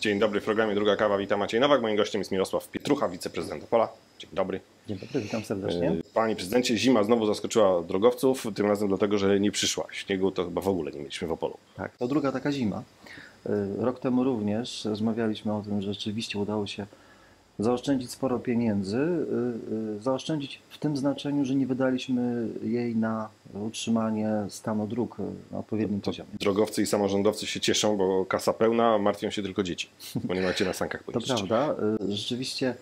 Dzień dobry w programie Druga Kawa. Witam Maciej Nowak. Moim gościem jest Mirosław Pietrucha, wiceprezydent Opola. Dzień dobry. Dzień dobry, witam serdecznie. E, Panie prezydencie, zima znowu zaskoczyła drogowców, tym razem dlatego, że nie przyszła. Śniegu to chyba w ogóle nie mieliśmy w Opolu. Tak, to druga taka zima. Y, Rok temu również rozmawialiśmy o tym, że rzeczywiście udało się zaoszczędzić sporo pieniędzy. y, y, Zaoszczędzić w tym znaczeniu, że nie wydaliśmy jej na utrzymanie stanu dróg na odpowiednim To poziomie. drogowcy i samorządowcy się cieszą, bo kasa pełna, martwią się tylko dzieci, bo nie macie na sankach To pojeździć. prawda. y, Rzeczywiście,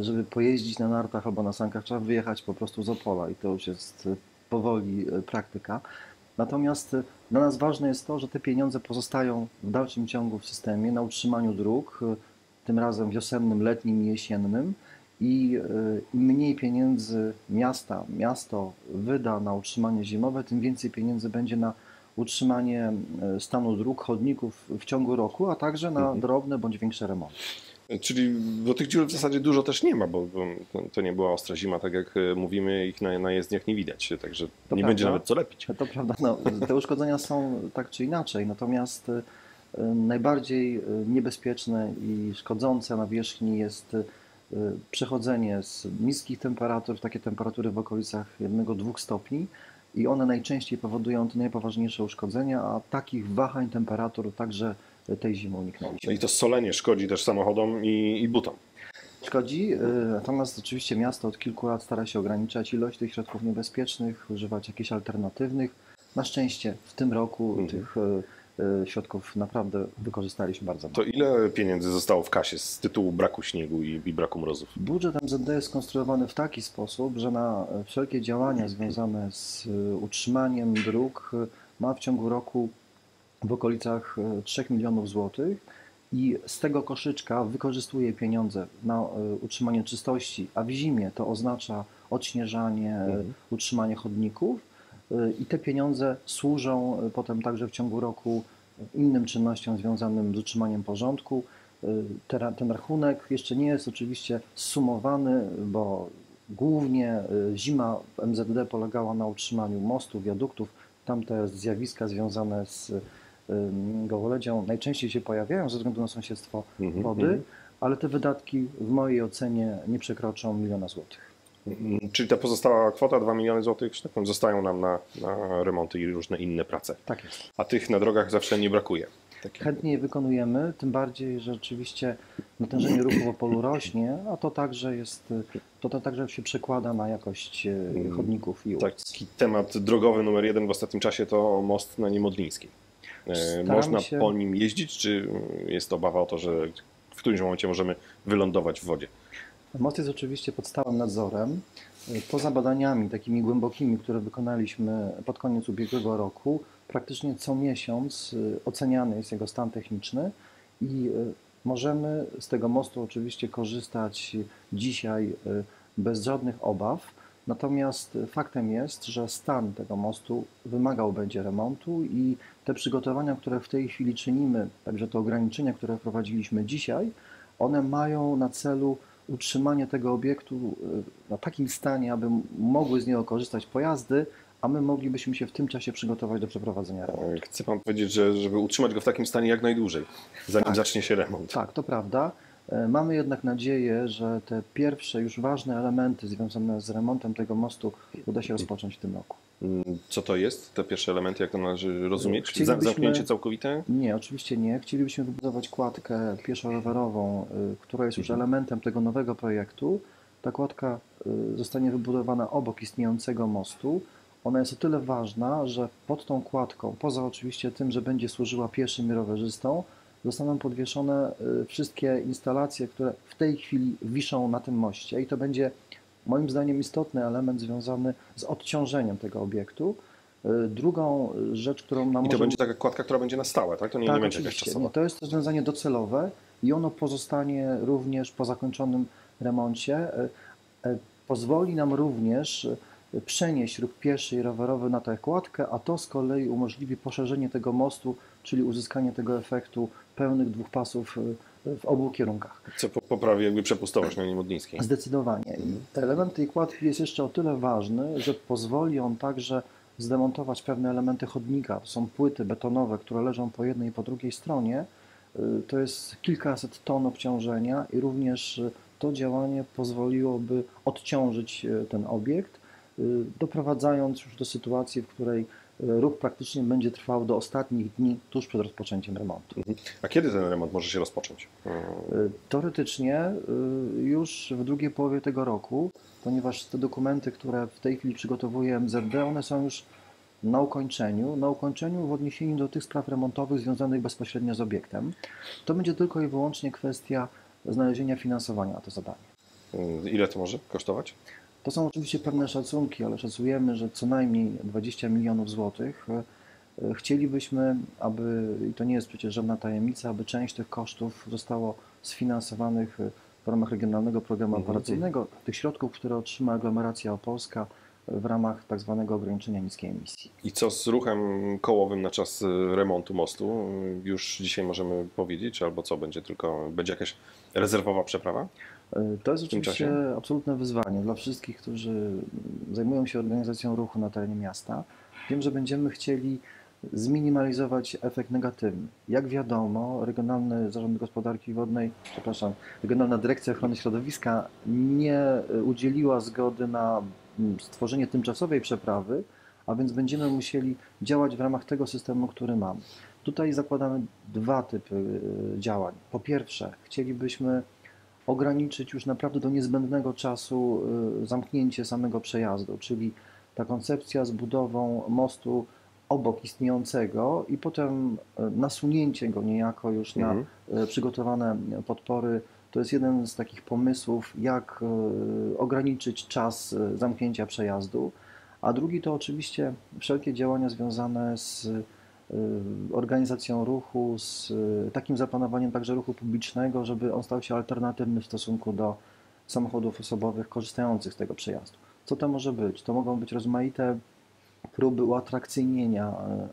żeby pojeździć na nartach albo na sankach, trzeba wyjechać po prostu z Opola i to już jest powoli praktyka. Natomiast dla nas ważne jest to, że te pieniądze pozostają w dalszym ciągu w systemie na utrzymaniu dróg, tym razem wiosennym, letnim i jesiennym. I y, im mniej pieniędzy miasta, miasto wyda na utrzymanie zimowe, tym więcej pieniędzy będzie na utrzymanie y, stanu dróg, chodników w ciągu roku, a także na Mhm. drobne bądź większe remonty. Czyli do tych dziur w zasadzie dużo też nie ma, bo to- to nie była ostra zima, tak jak e, mówimy, ich na, na jezdniach nie widać, także nie prawda. będzie nawet co lepić. To prawda, no, te uszkodzenia są tak czy inaczej, natomiast najbardziej y, niebezpieczne i szkodzące na wierzchni jest y, przechodzenie z niskich temperatur w takie temperatury w okolicach 1-2 stopni i one najczęściej powodują te najpoważniejsze uszkodzenia, a takich wahań temperatur także tej zimy No uniknęliśmy. i to solenie szkodzi też samochodom i, i butom. Szkodzi, y, natomiast oczywiście miasto od kilku lat stara się ograniczać ilość tych środków niebezpiecznych, używać jakichś alternatywnych. Na szczęście w tym roku Mhm. tych środków naprawdę wykorzystaliśmy bardzo To mało. ile pieniędzy zostało w kasie z tytułu braku śniegu i, i braku mrozów? Budżet MZD jest skonstruowany w taki sposób, że na wszelkie działania związane z y, utrzymaniem dróg y, ma w ciągu roku w okolicach y, 3 milionów złotych i z tego koszyczka wykorzystuje pieniądze na utrzymanie czystości, a w zimie to oznacza odśnieżanie, Mhm. utrzymanie chodników i te pieniądze służą y, potem także w ciągu roku innym czynnościom związanym z utrzymaniem porządku. Te- Ten rachunek jeszcze nie jest oczywiście sumowany, bo głównie y, zima w MZD polegała na utrzymaniu mostów, wiaduktów. Tamte zjawiska związane z gołoledzią najczęściej się pojawiają ze względu na sąsiedztwo Mhm, wody, mhm. ale te wydatki w mojej ocenie nie przekroczą miliona złotych. Czyli ta pozostała kwota 2 miliony złotych, że tak powiem, zostają nam na, na remonty i różne inne prace. Tak jest. A tych na drogach zawsze nie brakuje. Takie- Chętnie je wykonujemy, tym bardziej, że oczywiście natężenie ruchu w Opolu rośnie, a to także jest, to, to także się przekłada na jakość e, Mm, chodników i ulic. Taki temat drogowy numer jeden w ostatnim czasie to most na Niemodlińskiej. Staramy Można się- po nim jeździć, czy jest obawa o to, że w którymś momencie możemy wylądować w wodzie? Most jest oczywiście pod stałym nadzorem. Poza badaniami takimi głębokimi, które wykonaliśmy pod koniec ubiegłego roku, praktycznie co miesiąc y, oceniany jest jego stan techniczny i y, możemy z tego mostu oczywiście korzystać dzisiaj y, bez żadnych obaw. Natomiast faktem jest, że stan tego mostu wymagał będzie remontu i te przygotowania, które w tej chwili czynimy, także te ograniczenia, które wprowadziliśmy dzisiaj, one mają na celu utrzymanie tego obiektu y, na takim stanie, aby mogły z niego korzystać pojazdy, a my moglibyśmy się w tym czasie przygotować do przeprowadzenia remontu. E, Chce Pan powiedzieć, że żeby utrzymać go w takim stanie jak najdłużej, zanim Tak. zacznie się remont. Tak, to prawda. E, Mamy jednak nadzieję, że te pierwsze już ważne elementy związane z remontem tego mostu uda się rozpocząć w tym roku. Mm, Co to jest, te pierwsze elementy, jak to należy rozumieć? Zamknięcie całkowite? Nie, oczywiście nie. Chcielibyśmy wybudować kładkę pieszo-rowerową, y, która jest już Mhm. elementem tego nowego projektu. Ta kładka y, zostanie wybudowana obok istniejącego mostu. Ona jest o tyle ważna, że pod tą kładką, poza oczywiście tym, że będzie służyła pieszym i rowerzystom, zostaną podwieszone y, wszystkie instalacje, które w tej chwili wiszą na tym moście i to będzie moim zdaniem istotny element związany z odciążeniem tego obiektu. Y, Drugą rzecz, którą nam I to może będzie taka kładka, która będzie na stałe, tak? To nie, nie tak, będzie jakaś oczywiście. czasowa. Nie, to jest rozwiązanie docelowe i ono pozostanie również po zakończonym remoncie. E, Pozwoli nam również przenieść ruch pieszy i rowerowy na tę kładkę, a to z kolei umożliwi poszerzenie tego mostu, czyli uzyskanie tego efektu pełnych dwóch pasów y, w obu kierunkach. Co po- poprawi jakby przepustowość na linii Modlińskiej. Zdecydowanie. I element tej kładki jest jeszcze o tyle ważny, że pozwoli on także zdemontować pewne elementy chodnika. To są płyty betonowe, które leżą po jednej i po drugiej stronie. Y, To jest kilkaset ton obciążenia i również y, to działanie pozwoliłoby odciążyć y, ten obiekt, doprowadzając już do sytuacji, w której ruch praktycznie będzie trwał do ostatnich dni tuż przed rozpoczęciem remontu. A kiedy ten remont może się rozpocząć? Y, Teoretycznie y, już w drugiej połowie tego roku, ponieważ te dokumenty, które w tej chwili przygotowuje MZD, one są już na ukończeniu, na ukończeniu w odniesieniu do tych spraw remontowych związanych bezpośrednio z obiektem. To będzie tylko i wyłącznie kwestia znalezienia finansowania na to zadanie. e, Ile to może kosztować? To są oczywiście pewne szacunki, ale szacujemy, że co najmniej 20 milionów złotych. E, Chcielibyśmy, aby, i to nie jest przecież żadna tajemnica, aby część tych kosztów zostało sfinansowanych e, w ramach Regionalnego Programu Mhm. Operacyjnego, tych środków, które otrzyma aglomeracja opolska e, w ramach tak zwanego ograniczenia niskiej emisji. I co z ruchem kołowym na czas e, remontu mostu? E, Już dzisiaj możemy powiedzieć, albo co będzie tylko, będzie jakaś rezerwowa przeprawa? E, To jest oczywiście czasie? absolutne wyzwanie dla wszystkich, którzy zajmują się organizacją ruchu na terenie miasta. Wiem, że będziemy chcieli zminimalizować efekt negatywny. Jak wiadomo, Regionalny Zarząd Gospodarki Wodnej, przepraszam, Regionalna Dyrekcja Ochrony Środowiska nie e, udzieliła zgody na mm, stworzenie tymczasowej przeprawy, a więc będziemy musieli działać w ramach tego systemu, który mamy. Tutaj zakładamy dwa typy e, działań. Po pierwsze, chcielibyśmy ograniczyć już naprawdę do niezbędnego czasu y, zamknięcie samego przejazdu, czyli ta koncepcja z budową mostu obok istniejącego i potem y, nasunięcie go niejako już na Mhm. y, przygotowane podpory. To jest jeden z takich pomysłów, jak ograniczyć czas zamknięcia przejazdu. A drugi to oczywiście wszelkie działania związane z organizacją ruchu, z y, takim zaplanowaniem także ruchu publicznego, żeby on stał się alternatywny w stosunku do samochodów osobowych korzystających z tego przejazdu. Co to może być? To mogą być rozmaite próby uatrakcyjnienia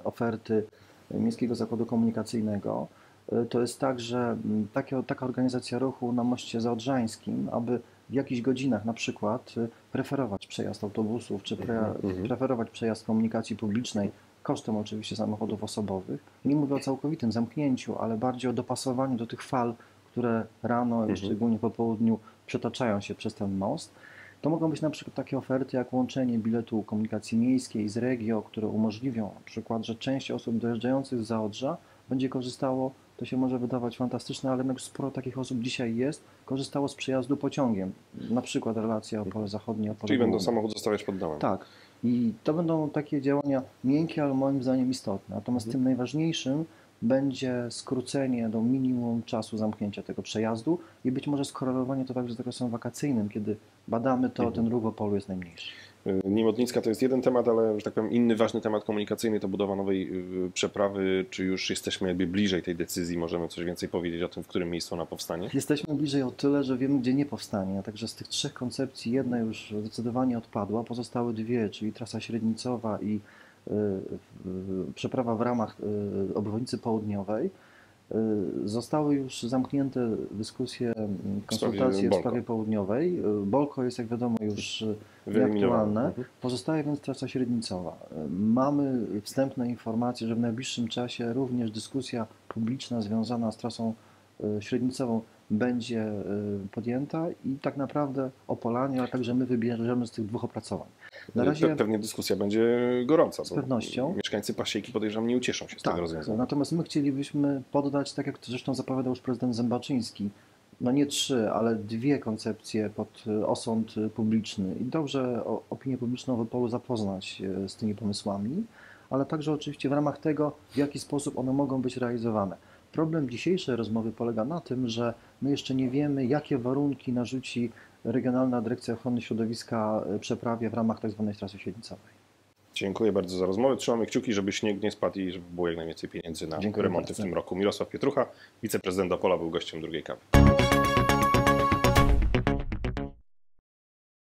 y, oferty Miejskiego Zakładu Komunikacyjnego. Y, To jest tak, że mm, takie, taka organizacja ruchu na moście zaodrzańskim, aby w jakichś godzinach na przykład y, preferować przejazd autobusów, czy pre, Mhm. preferować przejazd komunikacji publicznej kosztem oczywiście samochodów osobowych. Nie mówię o całkowitym zamknięciu, ale bardziej o dopasowaniu do tych fal, które rano Mhm. szczególnie po południu przetaczają się przez ten most. To mogą być na przykład takie oferty jak łączenie biletu komunikacji miejskiej z Regio, które umożliwią na przykład, że część osób dojeżdżających z Zaodrza będzie korzystało, to się może wydawać fantastyczne, ale jednak sporo takich osób dzisiaj jest, korzystało z przejazdu pociągiem. Na przykład relacja Opole Zachodnie, Opole Czyli będą samochód zostawiać pod domem. Tak. I to będą takie działania miękkie, ale moim zdaniem istotne. Natomiast Mhm. tym najważniejszym będzie skrócenie do minimum czasu zamknięcia tego przejazdu i być może skorelowanie to także z okresem wakacyjnym, kiedy badamy to, Mhm. ten ruch Opolu jest najmniejszy. Niemodlińska to jest jeden temat, ale że tak powiem inny ważny temat komunikacyjny to budowa nowej y, przeprawy. Czy już jesteśmy jakby bliżej tej decyzji? Możemy coś więcej powiedzieć o tym, w którym miejscu ona powstanie? Jesteśmy bliżej o tyle, że wiemy, gdzie nie powstanie. A także z tych trzech koncepcji jedna już zdecydowanie odpadła, pozostałe dwie, czyli trasa średnicowa i przeprawa w ramach y, obwodnicy południowej. y, Zostały już zamknięte dyskusje, mm, konsultacje w sprawie południowej. Y, Bolko jest, jak wiadomo, już y, nieaktualne. Mhm. Pozostaje więc trasa średnicowa. Mamy wstępne informacje, że w najbliższym czasie również dyskusja publiczna związana z trasą średnicową będzie podjęta i tak naprawdę Opolanie, ale także my wybierzemy z tych dwóch opracowań. Na Pe- razie Pewnie dyskusja będzie gorąca. Z pewnością. Mieszkańcy Pasieki podejrzewam nie ucieszą się z tego tak, rozwiązania. natomiast my chcielibyśmy poddać, tak jak to zresztą zapowiadał już prezydent Zębaczyński, no nie trzy, ale dwie koncepcje pod e, osąd publiczny i dobrze opinię publiczną w Opolu zapoznać e, z tymi pomysłami, ale także oczywiście w ramach tego, w jaki sposób one mogą być realizowane. Problem dzisiejszej rozmowy polega na tym, że my jeszcze nie wiemy, jakie warunki narzuci Regionalna Dyrekcja Ochrony Środowiska e, przeprawie w ramach tzw. trasy średnicowej. Dziękuję bardzo za rozmowę. Trzymamy kciuki, żeby śnieg nie spadł i żeby było jak najwięcej pieniędzy na Dziękuję remonty bardzo. w tym roku. Mirosław Pietrucha, wiceprezydent Opola, był gościem drugiej kawy.